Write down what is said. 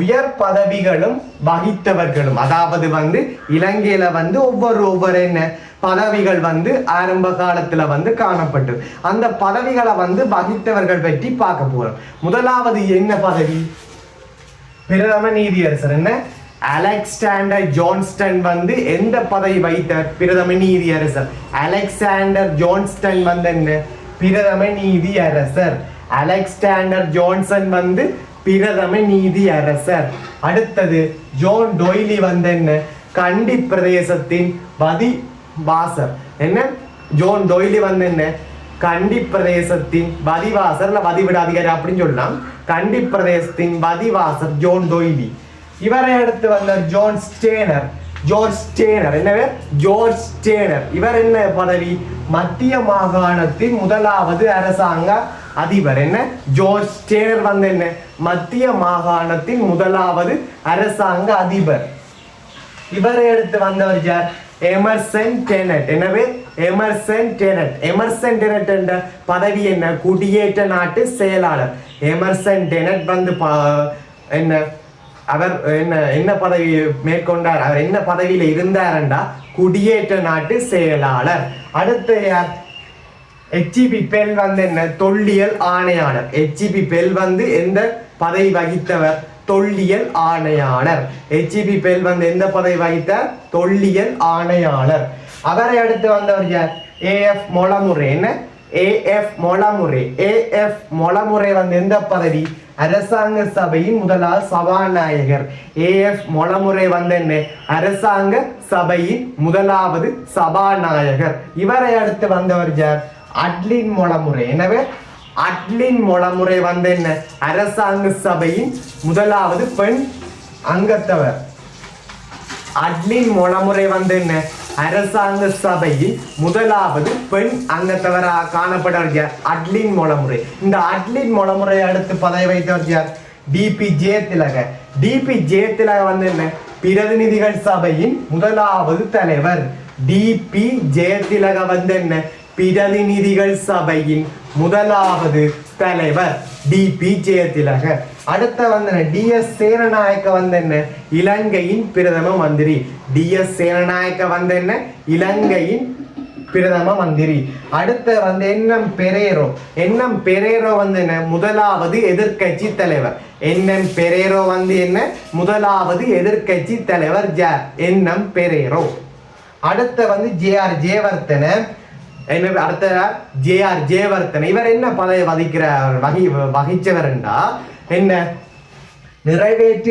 உயர் பதவிகளும் வகித்தவர்களும். அதாவது வந்து இலங்கையில வந்து ஒவ்வொரு ஒவ்வொரு என்ன பதவிகள் வந்து ஆரம்ப காலத்துல வந்து காணப்பட்டு அந்த பதவிகளை வந்து வகித்தவர்கள் பற்றி பார்க்க போறோம். முதலாவது என்ன பதவி? பிரதம நீதியரசர் என்ன? அலெக்சாண்டர் ஜோன்ஸ்டன் வந்து எந்த பதவி வைத்தார் பிரதம நீதியரசர். அலெக்சாண்டர் ஜோன்ஸ்டன் வந்து என்ன? பிரதம நீதியரசர். அலெக்சாண்டர் ஜோன்சன் வந்து பிரதம நீதி அரசர் அடுத்தது ஜோன் டொய்லி வந்து என்ன கண்டி பிரதேசத்தின் வதி வாசர் என்ன? ஜோன் டொய்லி வந்து என்ன கண்டி பிரதேசத்தின் வதிவாசர் இல்லை வதிவிட அதிகாரி அப்படின்னு சொல்லலாம். கண்டி பிரதேசத்தின் வதிவாசர் ஜோன் டொய்லி. இவரை அடுத்து வந்த ஜோன் ஸ்டேனர். George Stanier. என்னவே ஜோர்ஜ் ஸ்டேனர். இவர் என்ன பதவி? மத்திய மாகாணத்தின் முதலாவது அரசாங்க அதிபர் என்ன? ஜோர்ஜ் டேலர் வந்து என்ன? மத்திய மாகாணத்தின் முதலாவது அரசாங்க அதிபர். இவரை எடுத்து வந்தவர் யார்? Emerson Tennent. எனவே எமர்சன் டெனட். எமர்சன் டெனட் என்ற பதவி என்ன? குடியேற்ற நாட்டு செயலாளர். எமர்சன் டெனட் வந்து என்ன? அவர் என்ன என்ன பதவி மேற்கொண்டார்? அவர் என்ன பதவியில இருந்தாரண்டா குடியேற்ற நாட்டு செயலாளர். அடுத்து யார்? ஹெச்இபி பெல் வந்து என்ன? தொல்லியல் ஆணையாளர். ஹெச்இபி பெல் வந்து எந்த பதவி வகித்தவர்? தொல்லியல் ஆணையாளர். ஹெச்இபி பெல் வந்து எந்த பதவி வகித்த தொல்லியல் ஆணையாளர். அவரை அடுத்து வந்தவர் யார்? ஏஎஃப் மொளமுறை. என்ன? ஏஎஃப் மொளமுறை. ஏஎஃப் மொளமுறை வந்து எந்த பதவி? அரசாங்க சபையின் முதலாவது சபாநாயகர். ஏஎஃப் மொளமுறை வந்து என்ன? அரசாங்க சபையின் முதலாவது சபாநாயகர். இவரை அடுத்து வந்தவர் யார்? அட்லின் மொழமுறை எனவே அட்லின் மொழமுறை வந்து என்ன? அரசாங்க சபையின் முதலாவது பெண் அங்கத்தவர். அட்லின் மொழமுறை வந்து என்ன? அரசாங்க சபையில் முதலாவது பெண் அங்கத்தவராக காணப்படுவர் யார்? அட்லின் மொளமுறை. இந்த அட்லின் மொழமுறை அடுத்து பதவி வைத்தவர் யார்? டிபி ஜெயதிலக டிபி ஜெயதிலக வந்து என்ன? பிரதிநிதிகள் சபையின் முதலாவது தலைவர். டிபி ஜெயதிலக வந்து என்ன? பிரதிநிதிகள் சபையின் முதலாவது தலைவர் டிபி ஜெயதிலகர். அடுத்த வந்து டிஎஸ் சேரநாயக்க வந்து என்ன இலங்கையின் பிரதம மந்திரி. டிஎஸ் சேரநாயக்க வந்து என்ன இலங்கையின் பிரதம மந்திரி. அடுத்த வந்து என்எம் பெரேரோ. என்எம் பெரேரோ வந்து என்ன முதலாவது எதிர்க்கட்சி தலைவர். என்எம் பெரேரோ வந்து என்ன? முதலாவது எதிர்க்கட்சி தலைவர் ஜ. N M Perera. அடுத்த வந்து ஜே. ஆர். ஜேவர்த்தன என்ன அடுத்த ஜேஆர் ஜெயவர்த்தன் இவர் என்ன பதவி வகிக்கிற வகி வகிச்சவர் என்ன? நிறைவேற்று